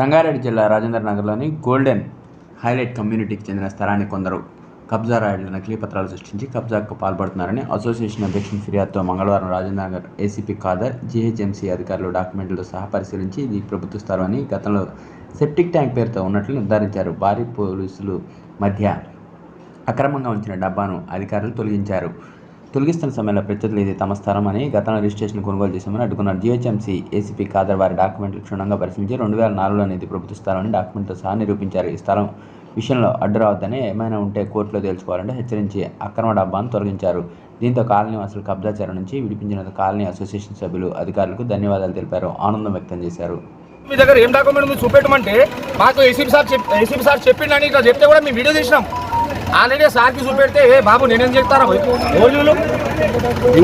రంగారెడ్డి జిల్లా రాజేంద్ర నగర్లోని golden highlight కమ్యూనిటీకి చెందిన స్థలాన్ని కొందరు కబ్జా రాయుళ్ళ నకిలీ పత్రాలు సృష్టించి కబ్జాకు పాల్పడుతున్నారని అసోసియేషన్ అధ్యక్షుని ఫిర్యాదుతో మంగళవారం రాజేంద్ర నగర్ ఏసీపీ ఖాదర్ జీహెచ్ఎంసీ అధికారులు డాక్యుమెంట్లతో సహా పరిశీలించి ఇది ప్రభుత్వ స్థలమని గతంలో సెప్టిక్ ట్యాంక్ పేరుతో ఉన్నట్లు నిర్ధారించారు. భారీ పోలీసులు మధ్య అక్రమంగా ఉంచిన డబ్బాను అధికారులు తొలగించారు. తొలగిస్తున్న సమయంలో ప్రత్యర్థులు ఇది తమ స్థలం అని గతంలో రిజిస్ట్రేషన్ కొనుగోలు చేశామని అడ్డుకున్నారు. జీహెచ్ఎంసీ ఏసీపీ ఖాదర్ వారి డాక్యుమెంట్లు క్షుణ్ణంగా పరిశీలించి రెండు వేల నాలుగులో ఇది ప్రభుత్వ స్థలం డాక్యుమెంట్తో సహా నిరూపించారు. ఈ స్థలం విషయంలో అడ్డు రావద్దని ఏమైనా ఉంటే కోర్టులో తేల్చుకోవాలంటే హెచ్చరించి అక్రమ డబ్బాను తొలగించారు. దీంతో కాలనీ వాసులు కబ్జా నుంచి విడిపించిన కాలనీ అసోసియేషన్ సభ్యులు అధికారులకు ధన్యవాదాలు తెలిపారు. ఆనందం వ్యక్తం చేశారు. మీ దగ్గర ఏం డాక్యుమెంట్ మీరు చూపెట్టమంటే మాకు ఏసీపీ సార్ ఏసీపీ సార్ చెప్పిండని ఇట్లా చెప్తే కూడా మేము వీడియో చేసినాం ఆల్రెడీ సార్కి చూపెడితే ఏ బాబు నేనేం చెప్తారా ఓళ్ళు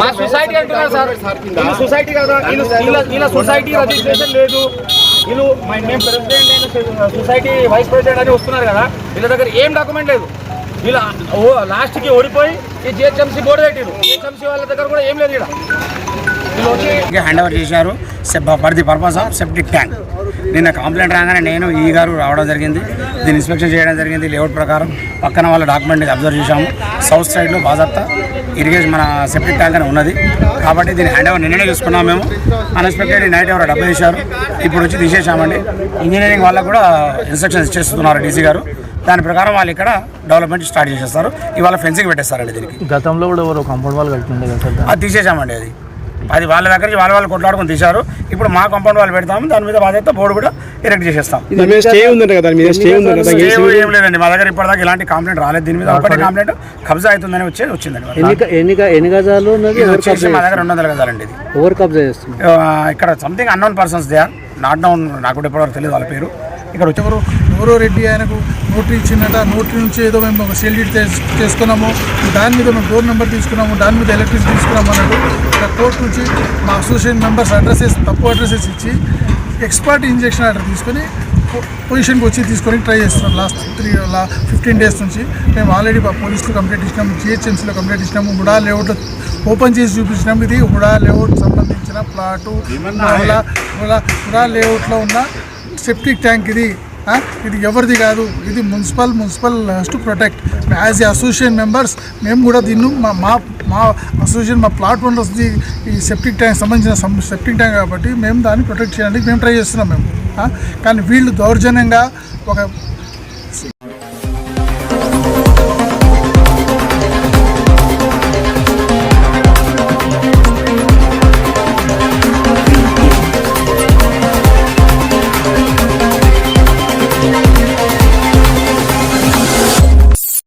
మా సొసైటీ అంటున్నారు సార్. వీళ్ళు సొసైటీ కదా వీళ్ళు సొసైటీ రిజిస్ట్రేషన్ లేదు. వీళ్ళు మేము ప్రెసిడెంట్ అయిన సొసైటీ వైస్ ప్రెసిడెంట్ అని వస్తున్నారు కదా వీళ్ళ దగ్గర ఏం డాక్యుమెంట్ లేదు. వీళ్ళ ఓ లాస్ట్కి ఓడిపోయి ఈ జిహెచ్ఎంసీ బోర్డు పెట్టారు జిహెచ్ఎంసీ వాళ్ళ దగ్గర కూడా ఏం లేదు ఇక్కడ హ్యాండ్ ఓవర్ చేశారు. For the purpose of septic tank నిన్న కంప్లైంట్ రాగానే నేను ఈ గారు రావడం జరిగింది. దీన్ని ఇన్స్పెక్షన్ చేయడం జరిగింది. లేఅవుట్ ప్రకారం పక్కన వాళ్ళ డాక్యుమెంట్ అబ్జర్వ్ చేశాము. సౌత్ సైడ్లో బాజాప్తా ఇరిగేషన్ మన సెప్టిక్ ట్యాంక్ అని ఉన్నది. కాబట్టి దీన్ని హ్యాండ్ ఓవర్ నిన్ననే చూసుకున్నాం మేము. అన్ఎక్స్పెక్టెడ్ నైట్ ఎవరో డబ్బు చేశారు ఇప్పుడు వచ్చి తీసేసామండి ఇంజనీరింగ్ వాళ్ళకు కూడా ఇన్స్ట్రక్షన్స్ ఇచ్చేస్తున్నారు డీసీ గారు. దాని ప్రకారం వాళ్ళు ఇక్కడ డెవలప్మెంట్ స్టార్ట్ చేసేస్తారు. ఇవాళ ఫెన్సింగ్ పెట్టేస్తారండి దీనికి. గతంలో కూడా ఎవరో కాంపౌండ్ వాళ్ళు కట్టిండే అది తీసేసామండి అది. అది వాళ్ళ దగ్గర నుంచి వాళ్ళ వాళ్ళు కొట్లాడుకొని తీశారు. ఇప్పుడు మా కాంపౌండ్ వాళ్ళు పెడతాము దాని మీద బాధ్యత బోర్డు కూడా ఎరెక్ట్ చేసేస్తాం. దాని మీద స్టే ఉందంట కదా దాని మీద స్టే ఉందంట కదా స్టే ఏం లేదండి. మా దగ్గర ఇప్పటిదాకా ఇలాంటి కంప్లైంట్ రాలేదు. దీని మీద ఒకటి కంప్లైంట్ కబ్జా అవుతుందని వచ్చేది వచ్చిందండి మా దగ్గర రెండు వందల గదాలండి ఇది. ఇక్కడ something unknown persons they are not known నాకు కూడా ఇప్పటివరకు తెలియదు వాళ్ళ పేరు. ఇక్కడ వచ్చి. ఎవరు ఎవరో రెడ్డి ఆయనకు నోటరీ ఇచ్చిందట. నోటరీ నుంచి ఏదో మేము ఒక సెల్ చేసుకున్నాము. దాని మీద మేము డోర్ నెంబర్ తీసుకున్నాము. దాని మీద ఎలక్ట్రిసిటీ తీసుకున్నాము అన్నట్టు ఇక్కడ కోర్టు నుంచి మా అసోసియేషన్ మెంబర్స్ అడ్రసెస్ తప్పు అడ్రసెస్ ఇచ్చి ఎక్స్పర్ట్ ఇంజెక్షన్ ఆర్డర్ తీసుకొని పొ- పొజిషన్కి వచ్చి తీసుకొని ట్రై చేస్తున్నాం లాస్ట్ త్రీ లా ఫిఫ్టీన్ డేస్ నుంచి మేము ఆల్రెడీ పోలీసులు కంప్లైంట్ ఇచ్చినాము. జిహెచ్ఎంసీలో కంప్లైంట్ ఇచ్చినాము. హుడా లేఅవుట్ ఓపెన్ చేసి చూపించినాము. ఇది హుడా లేఅవుట్ సంబంధించిన ప్లాటు హుడా హుడా హుడా లేఅవుట్లో ఉన్న సెప్టిక్ ట్యాంక్ ఇది ఇది ఎవరిది కాదు ఇది municipal municipal to protect. As a association members మేము కూడా దీన్ని మా మా మా అసోసియేషన్ మా ప్లాట్ ఓనర్స్ది ఈ సెప్టిక్ ట్యాంక్ సంబంధించిన సెప్టిక్ ట్యాంక్ కాబట్టి మేము దాన్ని ప్రొటెక్ట్ చేయడానికి మేము ట్రై చేస్తున్నాం మేము కానీ వీళ్ళు దౌర్జన్యంగా ఒక